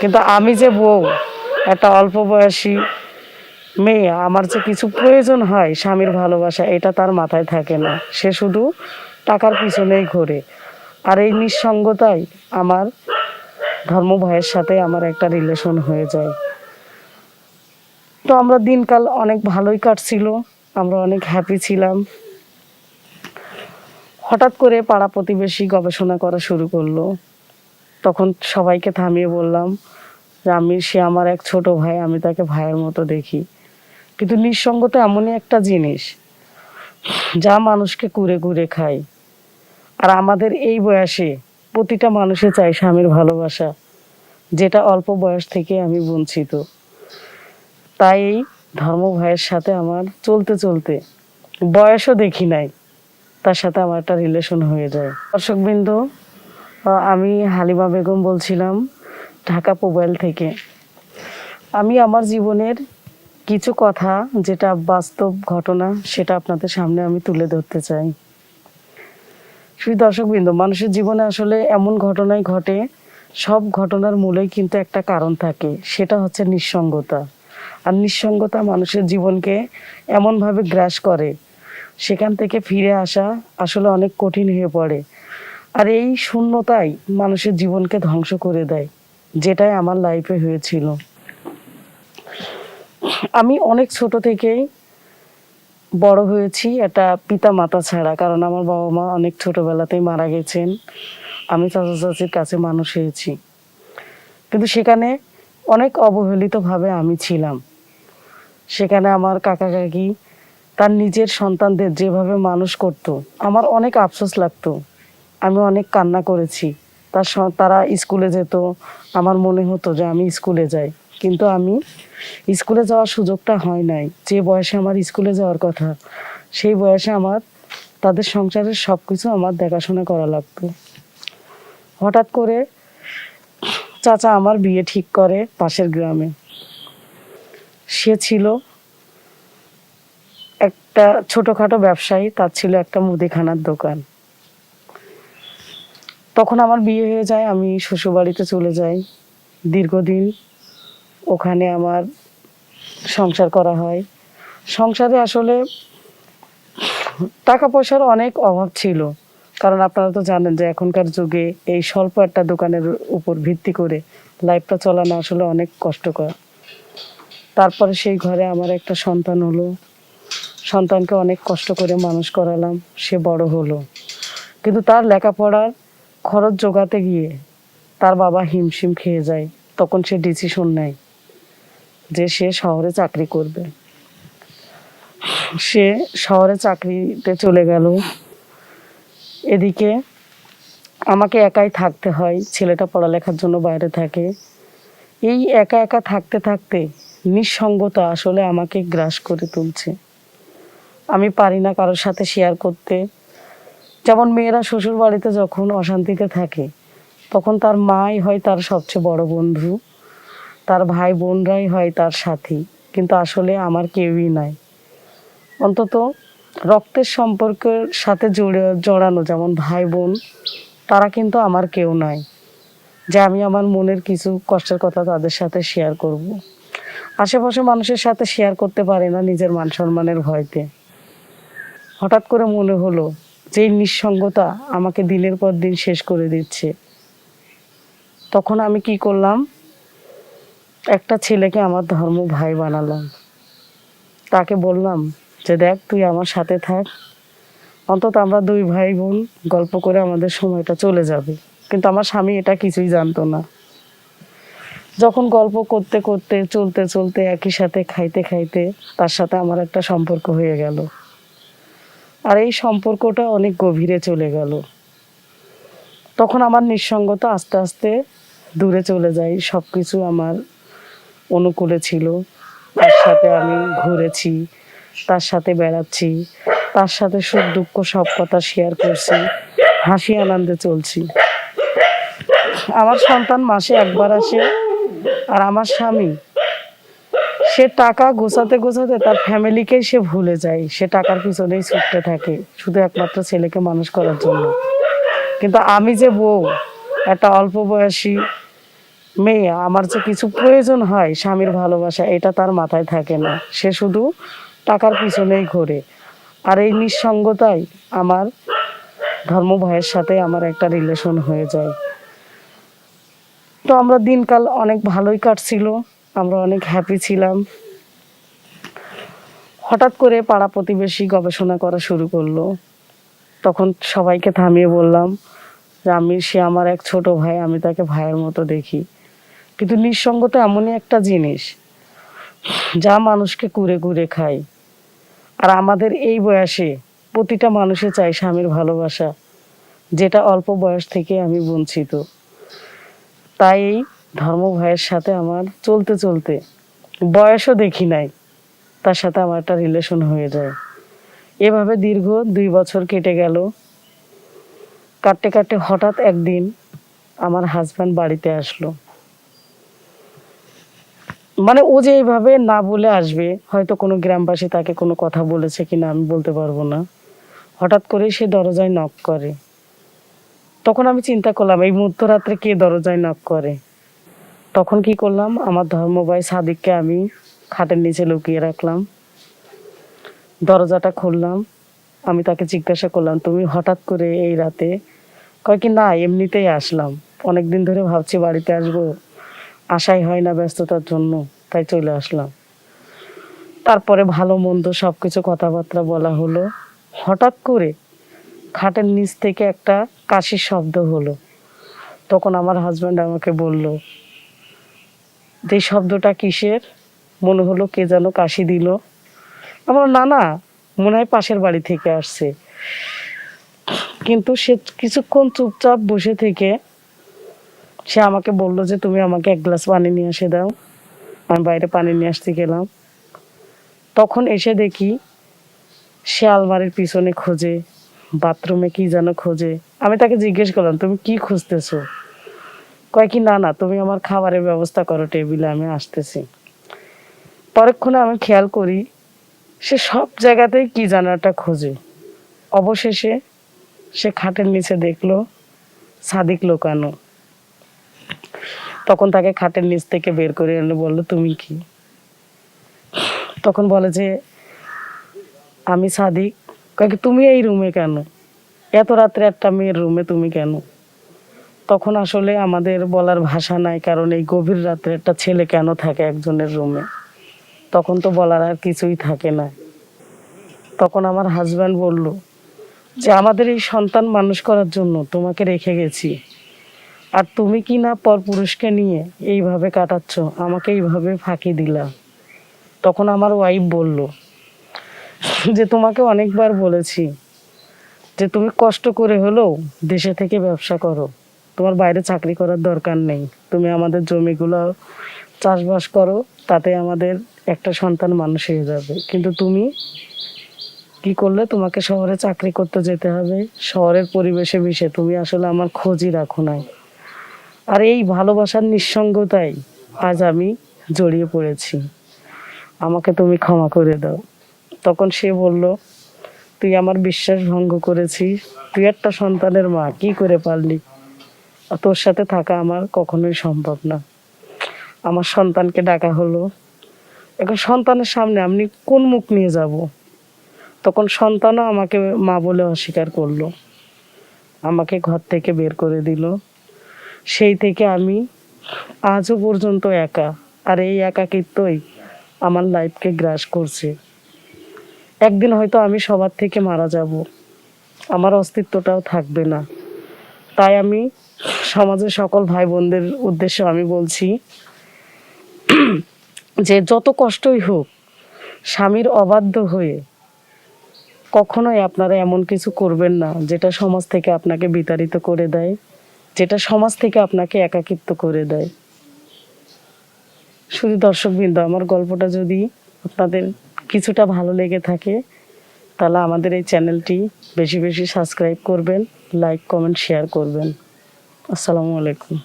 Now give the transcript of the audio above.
কিন্তু আমি যে বউ, একটা অল্প বয়সী মেয়ে, আমার যে কিছু প্রয়োজন হয় স্বামীর ভালোবাসা, এটা তার মাথায় থাকে না। সে শুধু টাকার পিছনেই ঘোরে। আর এই নিঃসঙ্গতাই আমার ধর্ম ভাইয়ের সাথে আমার একটা রিলেশন হয়ে যায়। তো আমরা দিনকাল অনেক ভালোই কাটছিল, আমরা অনেক হ্যাপি ছিলাম। হঠাৎ করে পাড়া প্রতিবেশী গবেষণা করা শুরু করল। তখন সবাইকে থামিয়ে বললাম যে আমি সে আমার এক ছোট ভাই, আমি তাকে ভাইয়ের মতো দেখি। কিন্তু নিঃসঙ্গতা এমনই একটা জিনিস, যা মানুষকে কুরে কুরে খায়। আর আমাদের এই বয়সে প্রতিটা মানুষে চাই স্বামীর ভালোবাসা, যেটা অল্প বয়স থেকে আমি বঞ্চিত। তাই এই ধর্ম ভাইয়ের সাথে আমার চলতে চলতে বয়সও দেখি নাই, তার সাথে আমার একটা রিলেশন হয়ে যায়। দর্শকবৃন্দ আমি হালিমা বেগম বলছিলাম ঢাকা মোবাইল থেকে। আমি আমার জীবনের কিছু কথা, যেটা বাস্তব ঘটনা, সেটা আপনাদের সামনে আমি তুলে ধরতে চাই। শুধু দর্শকবৃন্দ, মানুষের জীবনে আসলে এমন ঘটনাই ঘটে, সব ঘটনার মূলেই কিন্তু একটা কারণ থাকে, সেটা হচ্ছে নিঃসঙ্গতা। আর নিঃসঙ্গতা মানুষের জীবনকে এমনভাবে গ্রাস করে, সেখান থেকে ফিরে আসা আসলে অনেক কঠিন হয়ে পড়ে। আর এই শূন্যতাই মানুষের জীবনকে ধ্বংস করে দেয়, যেটাই আমার লাইফে হয়েছিল। আমি অনেক ছোট থেকেই বড় হয়েছি এটা পিতা মাতা ছাড়া, কারণ আমার বাবা মা অনেক ছোটবেলাতেই মারা গেছেন। আমি চাচা চাচির কাছে মানুষ হয়েছি। কিন্তু সেখানে অনেক অবহেলিতভাবে আমি ছিলাম। সেখানে আমার কাকা কাকি তার নিজের সন্তানদের যেভাবে মানুষ করত, আমার অনেক আফসোস লাগতো। আমি অনেক কান্না করেছি। তার তারা স্কুলে যেত, আমার মনে হতো যে আমি স্কুলে যাই। কিন্তু আমি স্কুলে যাওয়ার সুযোগটা হয় নাই। যে বয়সে আমার স্কুলে যাওয়ার কথা, সেই বয়সে আমার, তাদের সংসারের সব কিছু আমার দেখাশোনা করা লাগতো। হঠাৎ করে চাচা আমার বিয়ে ঠিক করে পাশের গ্রামে। সে ছিল একটা ছোটোখাটো ব্যবসায়ী, তার ছিল একটা মুদিখানার দোকান। তখন আমার বিয়ে হয়ে যায়, আমি শ্বশুরবাড়িতে চলে যাই। দীর্ঘদিন ওখানে আমার সংসার করা হয়। সংসারে আসলে টাকা পয়সার অনেক অভাব ছিল। কারণ আপনারা তো জানেন যে এখনকার যুগে এই স্বল্প একটা দোকানের উপর ভিত্তি করে লাইফটা চলানো আসলে অনেক কষ্টকর। তারপরে সেই ঘরে আমার একটা সন্তান হলো। সন্তানকে অনেক কষ্ট করে মানুষ করালাম, সে বড় হলো। কিন্তু তার লেখাপড়ার খরচ জোগাতে গিয়ে তার বাবা হিমশিম খেয়ে যায়, তখন সে ডিসিশন নেয় যে সে শহরে চাকরি করবে। সে শহরে চাকরিতে চলে গেল। এদিকে আমাকে একাই থাকতে হয়, ছেলেটা পড়ালেখার জন্য বাইরে থাকে। এই একা একা থাকতে থাকতে নিঃসঙ্গতা আসলে আমাকে গ্রাস করে তুলছে। আমি পারি না কারোর সাথে শেয়ার করতে। যেমন মেয়েরা শ্বশুর বাড়িতে যখন অশান্তিতে থাকে, তখন তার মাই হয় তার সবচেয়ে বড় বন্ধু, তার ভাই বোনরাই হয় তার সাথী, কিন্তু আসলে আমার কেউই নাই অন্তত রক্তের সম্পর্কের সাথে জড়ে, জড়ানো যেমন ভাই বোন, তারা কিন্তু আমার কেউ নাই, যে আমি আমার মনের কিছু কষ্টের কথা তাদের সাথে শেয়ার করব। আশেপাশে মানুষের সাথে শেয়ার করতে পারে না নিজের মান সম্মানের ভয়তে হঠাৎ করে মনে হলো যে নিঃসঙ্গতা আমাকে দিনের পর দিন শেষ করে দিচ্ছে। তখন আমি কি করলাম? একটা ছেলেকে আমার ধর্ম ভাই বানালাম। তাকে বললাম যে, দেখ, তুই আমার সাথে থাক। অন্তত আমরা দুই ভাই বোন গল্প করে আমাদের সময়টা চলে যাবে। কিন্তু আমার স্বামী এটা কিছুই জানতো না। যখন গল্প করতে করতে, চলতে চলতে একই সাথে খাইতে খাইতে তার সাথে আমার একটা সম্পর্ক হয়ে গেল। আর এই সম্পর্কটা অনেক গভীরে চলে গেল। তখন আমার নিঃসঙ্গতা আস্তে আস্তে দূরে চলে যায় সব কিছু আমার অনুকূলে ছিল। তার সাথে আমি ঘুরেছি, তার সাথে বেড়াচ্ছি, তার সাথে সুখ দুঃখ সব কথা শেয়ার করছি, হাসি আনন্দে চলছি। আমার সন্তান মাসে একবার আসে আর আমার স্বামী সে টাকা গোছাতে গোছাতে তার ফ্যামিলিকেই সে ভুলে যায়। সে টাকার পিছনেই ছুটতে থাকে, শুধু একমাত্র ছেলেকে মানুষ করার জন্য। কিন্তু আমি যে বউ, একটা অল্প বয়সী মেয়ে, আমার যে কিছু প্রয়োজন হয়, স্বামীর ভালোবাসা, এটা তার মাথায় থাকে না। সে শুধু টাকার পিছনেই ঘোরে। আর এই নিঃসঙ্গতাই আমার ধর্ম ভাইয়ের সাথে আমার একটা রিলেশন হয়ে যায়। তো আমরা দিনকাল অনেক ভালোই কাটছিল। আমরা অনেক হ্যাপি ছিলাম। হঠাৎ করে পাড়া প্রতিবেশী গবেষণা করা শুরু করল। তখন সবাইকে থামিয়ে বললাম যে আমি সে আমার এক ছোট ভাই, আমি তাকে ভাইয়ের মতো দেখি। কিন্তু নিঃসঙ্গতা এমনই একটা জিনিস, যা মানুষকে কুরে কুরে খায়। আর আমাদের এই বয়সে প্রতিটা মানুষে চাই স্বামীর ভালোবাসা, যেটা অল্প বয়স থেকে আমি বঞ্চিত। তাই ধর্ম ভাইয়ের সাথে আমার চলতে চলতে বয়সও দেখি নাই, তার সাথে আমার একটা রিলেশন হয়ে যায়। এভাবে দীর্ঘ দুই বছর কেটে গেল। কাটতে কাটতে হঠাৎ একদিন আমার হাজব্যান্ড বাড়িতে আসলো। মানে ও যে এইভাবে না বলে আসবে, হয়তো কোনো গ্রামবাসী তাকে কোনো কথা বলেছে কিনা আমি বলতে পারব না। হঠাৎ করে সে দরজায় নক করে। তখন আমি চিন্তা করলাম, এই মধ্যরাত্রে কে দরজায় নক করে? তখন কি করলাম? আমার ধর্মভাই সাদিককে আমি খাটের নিচে লুকিয়ে রাখলাম। দরজাটা খুললাম। আমি তাকে জিজ্ঞাসা করলাম, তুমি হঠাৎ করে এই রাতে? কয় কি, না, এমনিতেই আসলাম। অনেক দিন ধরে ভাবছি বাড়িতে আসব। আশাই হয় না ব্যস্ততার জন্য, তাই চলে আসলাম। তারপরে ভালো মন্দ সব কিছু কথাবার্তা বলা হলো। হঠাৎ করে খাটের নিচ থেকে একটা কাশির শব্দ হলো। তখন আমার হাজব্যান্ড আমাকে বলল যে শব্দটা কিসের? মনে হলো কে যেন কাশি দিল। আমার না না মনে হয় পাশের বাড়ি থেকে আসছে। কিন্তু সে কিছুক্ষণ চুপচাপ বসে থেকে সে আমাকে বলল যে, তুমি আমাকে এক গ্লাস পানি নিয়ে এসে দাও। আমি বাইরে পানি নিয়ে আসতে গেলাম। তখন এসে দেখি সে আলমারির পিছনে খোঁজে, বাথরুমে কি যেন খোঁজে। আমি তাকে জিজ্ঞেস করলাম, তুমি কি খুঁজতেছো? কয় কি, না না, তুমি আমার খাবারের ব্যবস্থা করো টেবিলে, আমি আসতেছি। পরক্ষণে আমি খেয়াল করি, সে সব জায়গাতেই কি জানাটা খোঁজে। অবশেষে সে খাটের নিচে দেখল, সাদিক লোকানো। তখন তাকে খাটের নিচ থেকে বের করে এনে বলল, তুমি কি? তখন বলে যে, আমি সাদিক। কাকে তুমি এই রুমে কেন? এত রাত্রে একটা মেয়ের রুমে তুমি কেন? তখন আসলে আমাদের বলার ভাষা নাই, কারণ এই গভীর রাত্রে একটা ছেলে কেন থাকে একজনের রুমে? তখন তো বলার আর কিছুই থাকে না। তখন আমার হাজব্যান্ড বলল, যে আমাদের এই সন্তান মানুষ করার জন্য তোমাকে রেখে গেছি। আর তুমি কি না পর পুরুষকে নিয়ে এইভাবে কাটাচ্ছ? আমাকে এইভাবে ফাঁকি দিলা। তখন আমার ওয়াইফ বলল, যে তোমাকে অনেকবার বলেছি যে তুমি কষ্ট করে হলেও দেশে থেকে ব্যবসা করো। তোমার বাইরে চাকরি করার দরকার নেই। তুমি আমাদের জমিগুলো চাষবাস করো, তাতে আমাদের একটা সন্তান মানুষ হয়ে যাবে। কিন্তু তুমি কি করলে? তোমাকে শহরে চাকরি করতে যেতে হবে। শহরের পরিবেশে মিশে। তুমি আসলে আমার খোঁজই রাখো নাই। আর এই ভালোবাসার নিঃসঙ্গতাই আজ আমি জড়িয়ে পড়েছি। আমাকে তুমি ক্ষমা করে দাও। তখন সে বলল, তুই আমার বিশ্বাস ভঙ্গ করেছিস। তুই একটা সন্তানের মা, কি করে পারলি? তোর সাথে থাকা আমার কখনোই সম্ভব না। আমার সন্তানকে ডাকা হলো। এখন সন্তানের সামনে আমি কোন মুখ নিয়ে যাব? তখন সন্তানও আমাকে মা বলে অস্বীকার করল। আমাকে ঘর থেকে বের করে দিল। সেই থেকে আমি আজও পর্যন্ত একা। আর এই একাকিত্বই আমার লাইফকে গ্রাস করছে। একদিন হয়তো আমি সবার থেকে মারা যাব। আমার অস্তিত্বটাও থাকবে না। তাই আমি সমাজের সকল ভাই বোনদের উদ্দেশ্যে আমি বলছি, যে যত কষ্টই হোক, স্বামীর অবাধ্য হয়ে কখনোই আপনারা এমন কিছু করবেন না যেটা সমাজ থেকে আপনাকে বিতাড়িত করে দেয়, যেটা সমাজ থেকে আপনাকে একাকিত্ব করে দেয়। শুধু দর্শকবৃন্দ, আমার গল্পটা যদি আপনাদের কিছুটা ভালো লেগে থাকে, তাহলে আমাদের এই চ্যানেলটি বেশি বেশি সাবস্ক্রাইব করবেন, লাইক, কমেন্ট, শেয়ার করবেন। আসসালামু আলাইকুম।